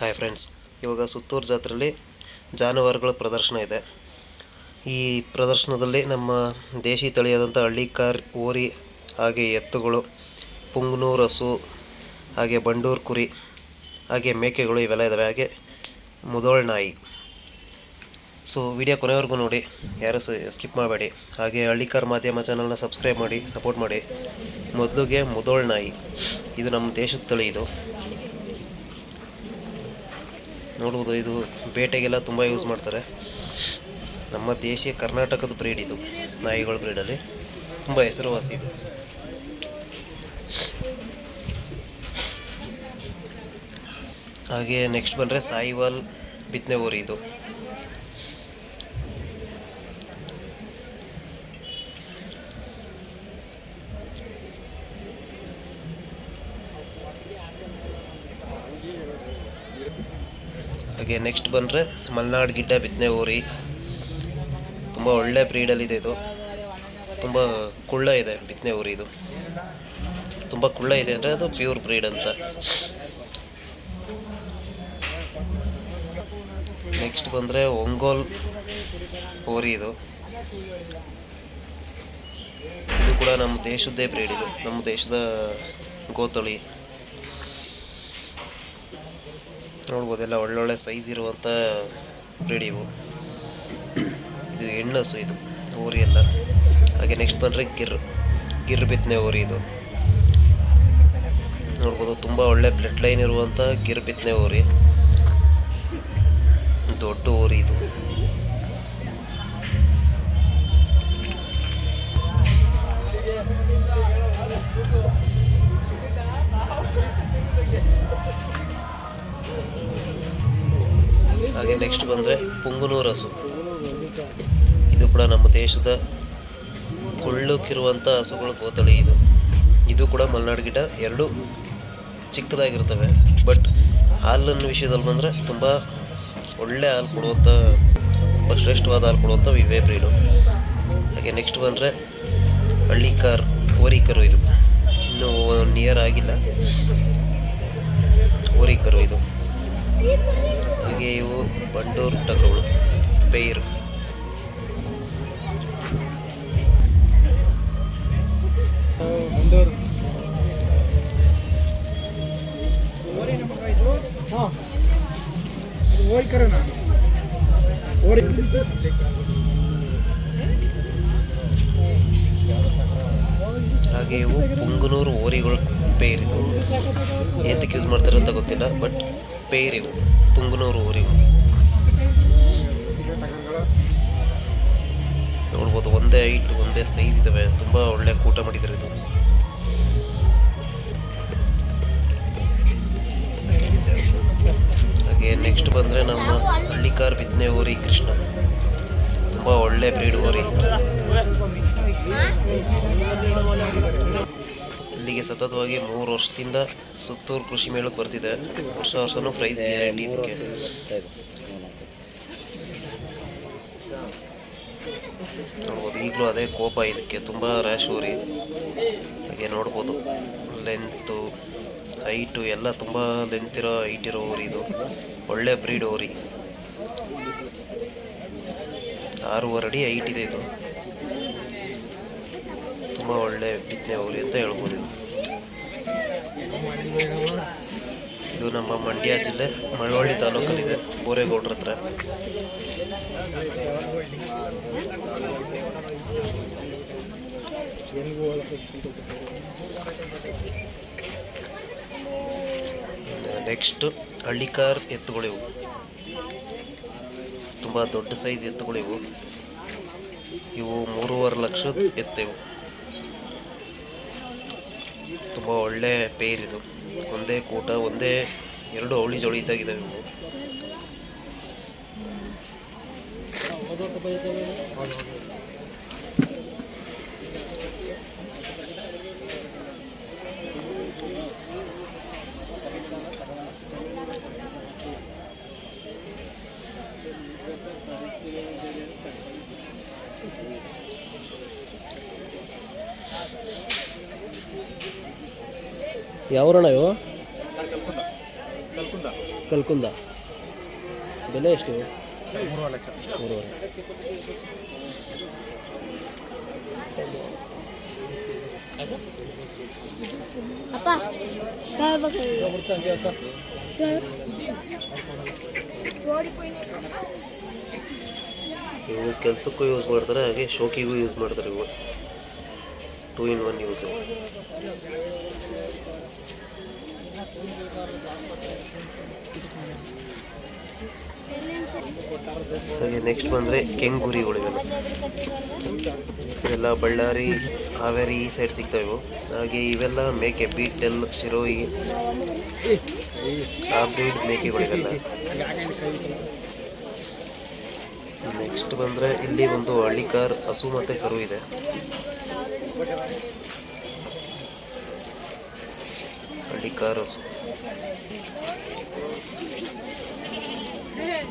Hi friends ಇವಾಗ ಸುತ್ತೂರು ಜಾತ್ರೆಯಲ್ಲಿ ಜಾನುವಾರುಗಳ ಪ್ರದರ್ಶನ ಇದೆ. ಈ ಪ್ರದರ್ಶನದಲ್ಲಿ ನಮ್ಮ ದೇಶಿ ತಳಿಯಾದಂಥ ಹಳ್ಳಿಕಾರ್, ಓರಿ, ಹಾಗೆ ಎತ್ತುಗಳು ಪುಂಗ್ನೂರು ಹಸು ಹಾಗೆ ಬಂಡೂರು ಕುರಿ, ಹಾಗೆ ಮೇಕೆಗಳು ಇವೆಲ್ಲ ಇದ್ದಾವೆ ಹಾಗೆ ಮುದೋಳ್ ನಾಯಿ. ಸೊ ವಿಡಿಯೋ ಕೊನೆವರೆಗೂ ನೋಡಿ. ಯಾರು ಸ್ಕಿಪ್ ಮಾಡಬೇಡಿ. ಹಾಗೆ ಹಳ್ಳಿಕಾರ್ ಮಾಧ್ಯಮ ಚಾನಲ್ನ ಸಬ್ಸ್ಕ್ರೈಬ್ ಮಾಡಿ ಸಪೋರ್ಟ್ ಮಾಡಿ. ಮೊದಲಿಗೆ ಮುದೋಳ್ ನಾಯಿ. ಇದು ನಮ್ಮ ದೇಶದ ತಳಿ ಇದು. ನೋಡ್ಬೋದು, ಇದು ಬೇಟೆಗೆಲ್ಲ ತುಂಬ ಯೂಸ್ ಮಾಡ್ತಾರೆ. ನಮ್ಮ ದೇಶೀಯ ಕರ್ನಾಟಕದ ಬ್ರೀಡ್ ಇದು, ನಾಯಿಗಳ ಬ್ರೀಡಲ್ಲಿ ತುಂಬ ಹೆಸರುವಾಸಿ ಇದು. ಹಾಗೆ ನೆಕ್ಸ್ಟ್ ಬಂದರೆ ಸಾಯಿವಾಲ್ ಬಿತ್ನೆ ಊರಿ ಇದು. ಹಾಗೆ ನೆಕ್ಸ್ಟ್ ಬಂದರೆ ಮಲೆನಾಡು ಗಿಡ್ಡ ಬಿತ್ತನೆ ಊರಿ ತುಂಬ ಒಳ್ಳೆ ಬ್ರೀಡಲ್ಲಿದೆ ಇದು ತುಂಬ ಕುಳ್ಳ ಇದೆ ಬಿತ್ತನೆ ಊರಿ ಇದು. ತುಂಬ ಕುಳ್ಳ ಇದೆ ಅಂದರೆ ಅದು ಪ್ಯೂರ್ ಬ್ರೀಡ್ ಅಂತ. ನೆಕ್ಸ್ಟ್ ಬಂದರೆ ಒಂಗೋಲ್ ಓರಿ ಇದು. ಇದು ಕೂಡ ನಮ್ಮ ದೇಶದ್ದೇ ಬ್ರೀಡ್ ಇದು. ನಮ್ಮ ದೇಶದ ಗೋತಳಿ. ನೋಡ್ಬೋದೆಲ್ಲ ಒಳ್ಳೊಳ್ಳೆ ಸೈಜ್ ಇರುವಂಥ ಬ್ರೀಡ್ ಇವು. ಇದು ಹೆಣ್ಣಸು ಇದು, ಊರಿ ಎಲ್ಲ. ಹಾಗೆ ನೆಕ್ಸ್ಟ್ ಬಂದರೆ ಗಿರ್ ಗಿರ್ ಬಿತ್ತನೆ ಊರಿ ಇದು. ನೋಡ್ಬೋದು, ತುಂಬ ಒಳ್ಳೆ ಬ್ಲಡ್ ಲೈನ್ ಇರುವಂಥ ಗಿರ್ ಬಿತ್ತನೆ ಊರಿ. ದೊಡ್ಡ ಊರಿ ಇದು. ನೆಕ್ಸ್ಟ್ ಬಂದರೆ ಪುಂಗನೂರು ಹಸು. ಇದು ಕೂಡ ನಮ್ಮ ದೇಶದ ಕುಳ್ಳುಕ್ಕಿರುವಂಥ ಹಸುಗಳ ಕೋತಳಿ ಇದು. ಇದು ಕೂಡ ಮಲೆನಾಡು ಗಿಡ ಎರಡು ಚಿಕ್ಕದಾಗಿರ್ತವೆ. ಬಟ್ ಹಾಲನ್ನು ವಿಷಯದಲ್ಲಿ ಬಂದರೆ ತುಂಬ ಒಳ್ಳೆ ಹಾಲು ಕೊಡುವಂಥ ತುಂಬ ಶ್ರೇಷ್ಠವಾದ ಹಾಲು ಕೊಡುವಂಥ ವಿವೇ ಬ್ರೀಡು. ಹಾಗೆ ನೆಕ್ಸ್ಟ್ ಬಂದರೆ ಹಳ್ಳಿಕಾರ್ ಓರಿಕರು ಇದು. ಇನ್ನೂ ನಿಯರ್ ಆಗಿಲ್ಲ. ಓರಿಕರು ಇದು. ಇವು ಬಂಡೂರು, ಟಗರುಗಳು, ಪೇರು. ಹಾಗೆ ಇವು ಪುಂಗನೂರು ಓರಿಗಳು ಪೇರ್ ಇದು ಏತಕ್ಕೆ ಯೂಸ್ ಮಾಡ್ತಾರೆ ಅಂತ ಗೊತ್ತಿಲ್ಲ ಬಟ್ ಪೇರ್ ತುಂಗನೂರು ಊರಿವು. ನೋಡ್ಬೋದು ಒಂದೇ ಹೈಟ್, ಒಂದೇ ಸೈಜ್ ಇದಾವೆ. ತುಂಬ ಒಳ್ಳೆ ಕೂಟ ಮಾಡಿದ್ರು ಇದು. ಹಾಗೆ ನೆಕ್ಸ್ಟ್ ಬಂದರೆ ನಮ್ಮ ಹಳ್ಳಿಕಾರ್ ಬಿತ್ತನೆ ಊರಿ ಕೃಷ್ಣ. ತುಂಬ ಒಳ್ಳೆ ಬ್ರೀಡ್ ಓರಿ ಇಲ್ಲಿಗೆ ಸತತವಾಗಿ ಮೂರು ವರ್ಷದಿಂದ ಸುತ್ತೂರು ಕೃಷಿ ಮೇಳಕ್ಕೆ ಬರ್ತಿದೆ. ವರ್ಷ ವರ್ಷನೂ ಪ್ರೈಸ್ ಗ್ಯಾರಂಟಿ ಇದಕ್ಕೆ. ನೋಡ್ಬೋದು, ಈಗಲೂ ಅದೇ ಕೋಪ ಇದಕ್ಕೆ. ತುಂಬ ರ್ಯಾಶ್ ಊರಿ ಹಾಗೆ ನೋಡ್ಬೋದು ಲೆಂತು ಹೈಟು ಎಲ್ಲ ತುಂಬ ಲೆಂತ್ ಇರೋ ಹೈಟ್ ಇರೋ ಊರಿ ಇದು. ಒಳ್ಳೆ ಬ್ರೀಡ್ ಊರಿ ಆರೂವರೆ ಅಡಿ ಹೈಟ್ ಇದೆ ಇದು. ತುಂಬ ಒಳ್ಳೆ ಬಿತ್ತನೆ ಊರಿ ಅಂತ ಹೇಳ್ಬೋದು ಇದು. ಇದು ನಮ್ಮ ಮಂಡ್ಯ ಜಿಲ್ಲೆ ಮಳವಳ್ಳಿ ತಾಲೂಕಲ್ಲಿದೆ, ಬೋರೇಗೌಡ್ರ ಹತ್ರ. ನೆಕ್ಸ್ಟ್ ಹಳ್ಳಿಕಾರ್ ಎತ್ತುಗಳಿವು. ತುಂಬ ದೊಡ್ಡ ಸೈಜ್ ಎತ್ತುಗಳಿವು. ಇವು ಮೂರುವರೆ ಲಕ್ಷದ ಎತ್ತಿವು. ತುಂಬ ಒಳ್ಳೆ ಪೇರ್ ಇದು. ಒಂದೇ ಕೂಟ ಒಂದೇ ಎರಡು ಅವಳಿ ಜೋಳಿ ಇದ್ದಾಗಿದ್ದಾವೆ ಇವು. ಯಾವ್ರಣ ಇವು? ಕಲ್ಕುಂದ. ಬೆಲೆ ಎಷ್ಟು ಮೂರುವರೆ ಲಕ್ಷ ಮೂರುವರೆ ಇವು ಕೆಲಸಕ್ಕೂ ಯೂಸ್ ಮಾಡ್ತಾರೆ, ಹಾಗೆ ಶೋಕಿಗೂ ಯೂಸ್ ಮಾಡ್ತಾರೆ ಇವು. ಟೂ ಇನ್ ಒನ್ ಯೂಸ್ ಹಾಗೆ ನೆಕ್ಸ್ಟ್ ಬಂದರೆ ಕೆಂಗುರಿಗಳು ಇವೆಲ್ಲ ಇವೆಲ್ಲ ಬಳ್ಳಾರಿ, ಹಾವೇರಿ ಈ ಸೈಡ್ ಸಿಗ್ತವೆ ಇವು. ಹಾಗೆ ಇವೆಲ್ಲ ಮೇಕೆ, ಬೀಟೆಲ್, ಶಿರೋಯಿ, ಆ ಬ್ರೀಡ್ ಮೇಕೆಗಳು ಇವೆಲ್ಲ ನೆಕ್ಸ್ಟ್ ಬಂದರೆ ಇಲ್ಲಿ ಒಂದು ಹಳ್ಳಿಕಾರ್ ಹಸು ಮತ್ತು ಕರು ಇದೆ. Really caros. Hey.